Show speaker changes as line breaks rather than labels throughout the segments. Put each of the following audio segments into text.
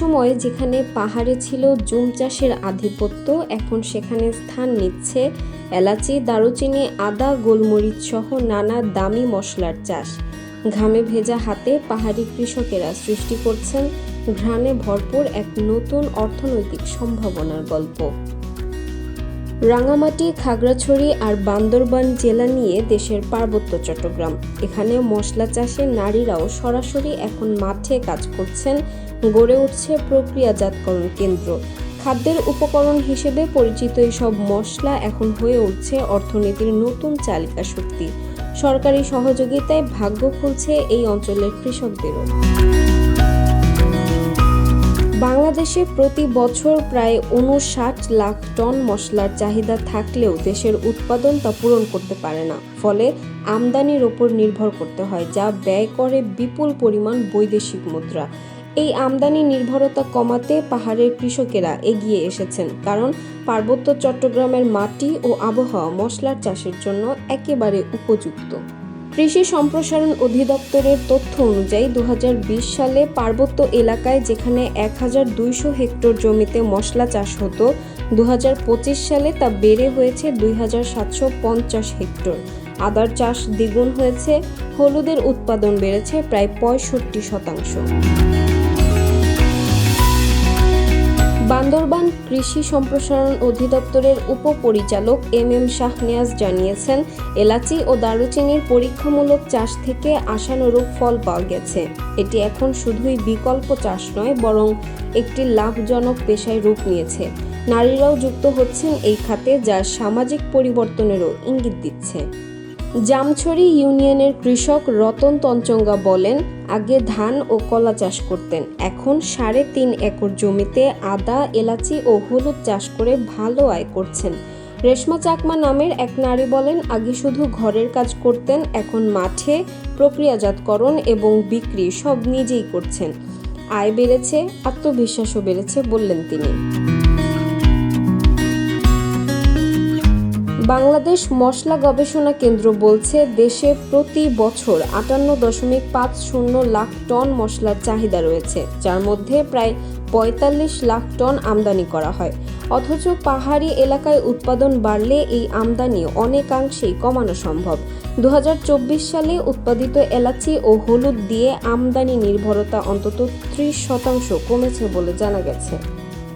সময় যেখানে পাহাড়ে ছিল জুম চাষের আধিপত্য, এখন সেখানে স্থান নিচ্ছে এলাচি, দারুচিনি, আদা, গোলমরিচ সহ নানা দামি মশলার চাষ। ঘামে ভেজা হাতে পাহাড়ি কৃষকেরা সৃষ্টি করছেন ঘ্রাণে ভরপুর এক নতুন অর্থনৈতিক সম্ভাবনার গল্প। রাঙামাটি, খাগড়াছড়ি আর বান্দরবান জেলা নিয়ে দেশের পার্বত্য চট্টগ্রাম। এখানে মশলা চাষে নারীরাও সরাসরি এখন মাঠে কাজ করছেন, গড়ে উঠছে প্রক্রিয়াজাতকরণ কেন্দ্র। খাদ্যের উপকরণ হিসেবে পরিচিত এইসব মশলা এখন হয়ে উঠছে অর্থনীতির নতুন চালিকা শক্তি। সরকারি সহযোগিতায় ভাগ্য খুলছে এই অঞ্চলের কৃষকদেরও। বাংলাদেশে প্রতি বছর প্রায় উনষাট লাখ টন মশলার চাহিদা থাকলেও দেশের উৎপাদন তা পূরণ করতে পারে না। ফলে আমদানির ওপর নির্ভর করতে হয়, যা ব্যয় করে বিপুল পরিমাণ বৈদেশিক মুদ্রা। এই আমদানি নির্ভরতা কমাতে পাহাড়ের কৃষকেরা এগিয়ে এসেছেন, কারণ পার্বত্য চট্টগ্রামের মাটি ও আবহাওয়া মশলার চাষের জন্য একেবারে উপযুক্ত। কৃষি সম্প্রসারণ অধিদপ্তরের তথ্য অনুযায়ী দু হাজার বিশ সালে পার্বত্য এলাকায় যেখানে এক হাজার দুইশো হেক্টর জমিতে মশলা চাষ হতো দু হাজার পঁচিশ সালে তা বেড়ে হয়েছে দুই হাজার সাতশো পঞ্চাশ হেক্টর। আদার চাষ দ্বিগুণ হয়েছে, হলুদের উৎপাদন বেড়েছে প্রায় পঁয়ষট্টি শতাংশ। বান্দরবান কৃষি সম্প্রসারণ অধিদপ্তরের উপপরিচালক এম এম শাহনিয়াজ জানিয়েছেন, এলাচি ও দারুচিনির পরীক্ষামূলক চাষ থেকে আশানুরূপ ফল পাওয়া গেছে। এটি এখন শুধুই বিকল্প চাষ নয়, বরং একটি লাভজনক পেশায় রূপ নিয়েছে। নারীরাও যুক্ত হচ্ছেন এই খাতে, যা সামাজিক পরিবর্তনেরও ইঙ্গিত দিচ্ছে। জামছড়ি ইউনিয়নের কৃষক রতন তঞ্চঙ্গা বলেন, আগে ধান ও কলা চাষ করতেন, এখন সাড়ে তিন একর জমিতে আদা, এলাচি ও হলুদ চাষ করে ভালো আয় করছেন। রেশমা চাকমা নামের এক নারী বলেন, আগে শুধু ঘরের কাজ করতেন, এখন মাঠে প্রক্রিয়াজাতকরণ এবং বিক্রি সব নিজেই করছেন। আয় বেড়েছে, আত্মবিশ্বাসও বেড়েছে বললেন তিনি। বাংলাদেশ মশলা গবেষণা কেন্দ্র বলছে, দেশে প্রতি বছর আটান্ন দশমিক পাঁচ শূন্য লাখ টন মশলার চাহিদা রয়েছে, যার মধ্যে প্রায় পঁয়তাল্লিশ লাখ টন আমদানি করা হয়। অথচ পাহাড়ি এলাকায় উৎপাদন বাড়লে এই আমদানি অনেকাংশেই কমানো সম্ভব। দু হাজার চব্বিশ সালে উৎপাদিত এলাচি ও হলুদ দিয়ে আমদানি নির্ভরতা অন্তত ত্রিশ শতাংশ কমেছে বলে জানা গেছে।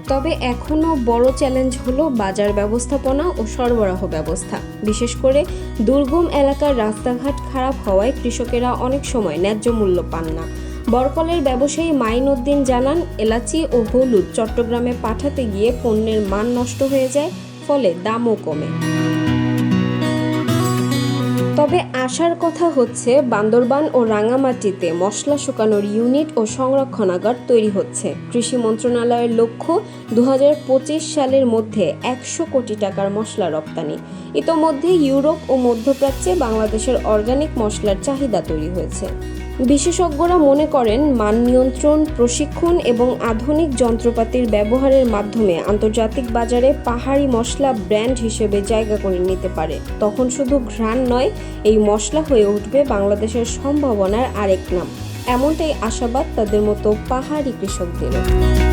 তবে এখনও বড় চ্যালেঞ্জ হলো বাজার ব্যবস্থাপনা ও সরবরাহ ব্যবস্থা। বিশেষ করে দুর্গম এলাকার রাস্তাঘাট খারাপ হওয়ায় কৃষকেরা অনেক সময় ন্যায্য মূল্য পান না। বরকলের ব্যবসায়ী মাইন উদ্দিন জানান, এলাচি ও হলুদ চট্টগ্রামে পাঠাতে গিয়ে পণ্যের মান নষ্ট হয়ে যায়, ফলে দামও কমে। তবে আসার কথা হচ্ছে, বান্দরবান ও রাঙামাটিতে মশলা শুকানোর ইউনিট ও সংরক্ষণাগার তৈরি হচ্ছে। কৃষি মন্ত্রণালয়ের লক্ষ্য দু হাজার পঁচিশ সালের মধ্যে একশো কোটি টাকার মশলা রপ্তানি। ইতোমধ্যে ইউরোপ ও মধ্যপ্রাচ্যে বাংলাদেশের অর্গানিক মশলার চাহিদা তৈরি হয়েছে। বিশেষজ্ঞরা মনে করেন, মান নিয়ন্ত্রণ, প্রশিক্ষণ এবং আধুনিক যন্ত্রপাতির ব্যবহারের মাধ্যমে আন্তর্জাতিক বাজারে পাহাড়ি মশলা ব্র্যান্ড হিসেবে জায়গা করে নিতে পারে। তখন শুধু ঘ্রাণ নয়, এই মশলা হয়ে উঠবে বাংলাদেশের সম্ভাবনার আরেক নাম। এমনটাই আশাবাদ তাদের মতো পাহাড়ি কৃষকদেরও।